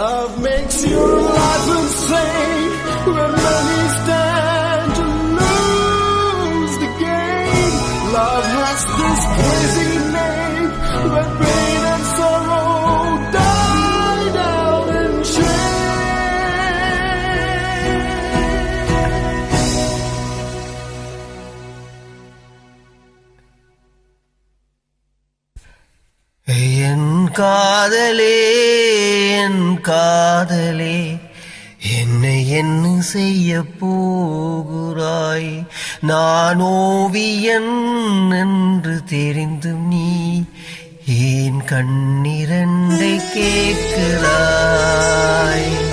Love makes your life insane when many stand to lose the game. Love has this crazy name when pain and sorrow die down in shame. என் காதலே என் காதலே என்னை என்ன செய்ய போகுறாய்? நான் ஓவியன் என்று தெரிந்தும் நீ ஏன் கண்ணிரண்டை கேட்கிறாய்?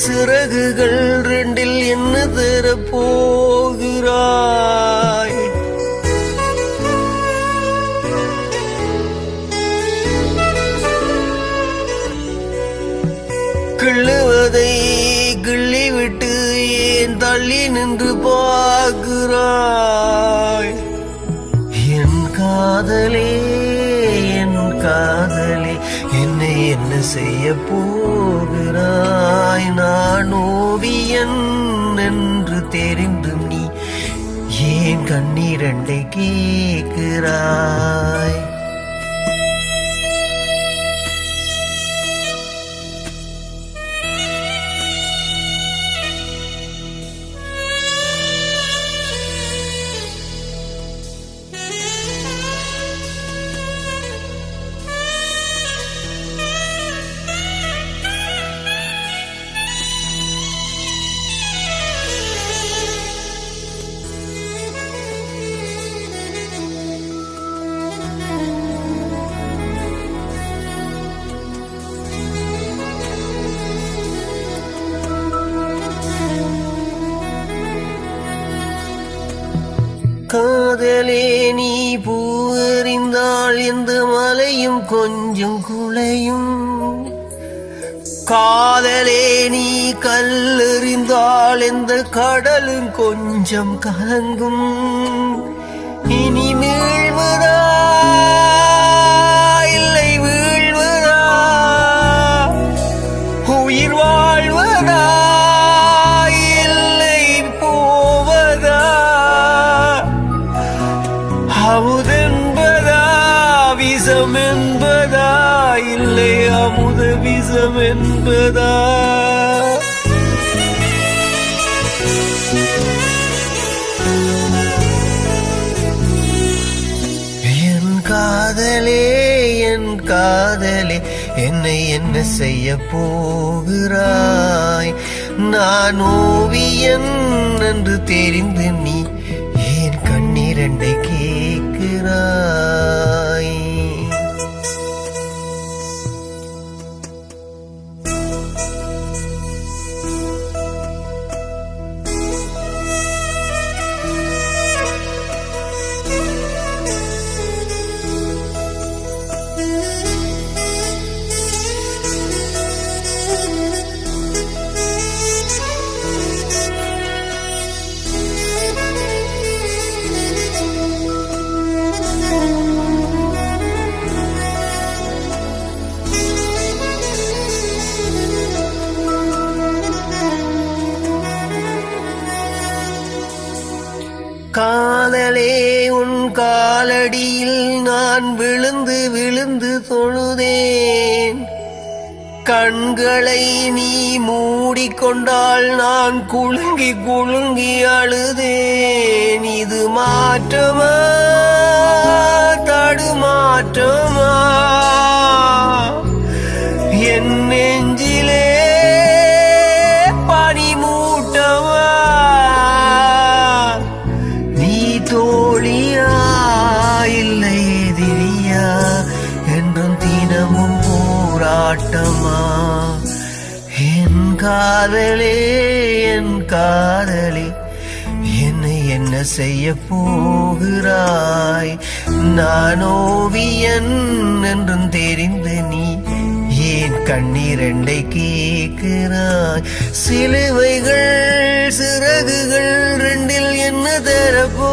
சிறகுகள் ரெண்டில் என்ன தரப் போகிறாய் கிள்ளுவதை கிள்ளிவிட்டு ஏன் தள்ளி நின்று பார்க்கிறாய்? என் காதலே செய்ய போகிறாய் நான் ஓவியன் என்று தெரிந்தும் நீ ஏன் கண்ணீரண்டை கேட்கிறாய்? காதலே நீ பூ எறிந்தாள் எந்த மலையும் கொஞ்சம் குலையும் காதலே நீ கல்லெறிந்தாள் எந்த கடலும் கொஞ்சம் கலங்கும். விஷம் என்பதா? என் காதலே என் காதலே என்னை என்ன செய்ய போகிறாய்? நான் ஓவியன் என்று தெரிந்து நீ காதலே உன் காலடியில் நான் விழுந்து விழுந்து தொழுதேன். கண்களை நீ மூடிக்கொண்டால் நான் குலுங்கி குலுங்கி அழுதேன். இது மாற்றமா? காதலே என் காதலே. என்னை என்ன செய்ய போகிறாய்? நான் ஓவியன் என்றும் தெரிந்து நீ ஏன் கண்ணீரண்டை கேட்கிறாய்? சிலுவைகள் சிறகுகள் ரெண்டில் என்ன தரப்போ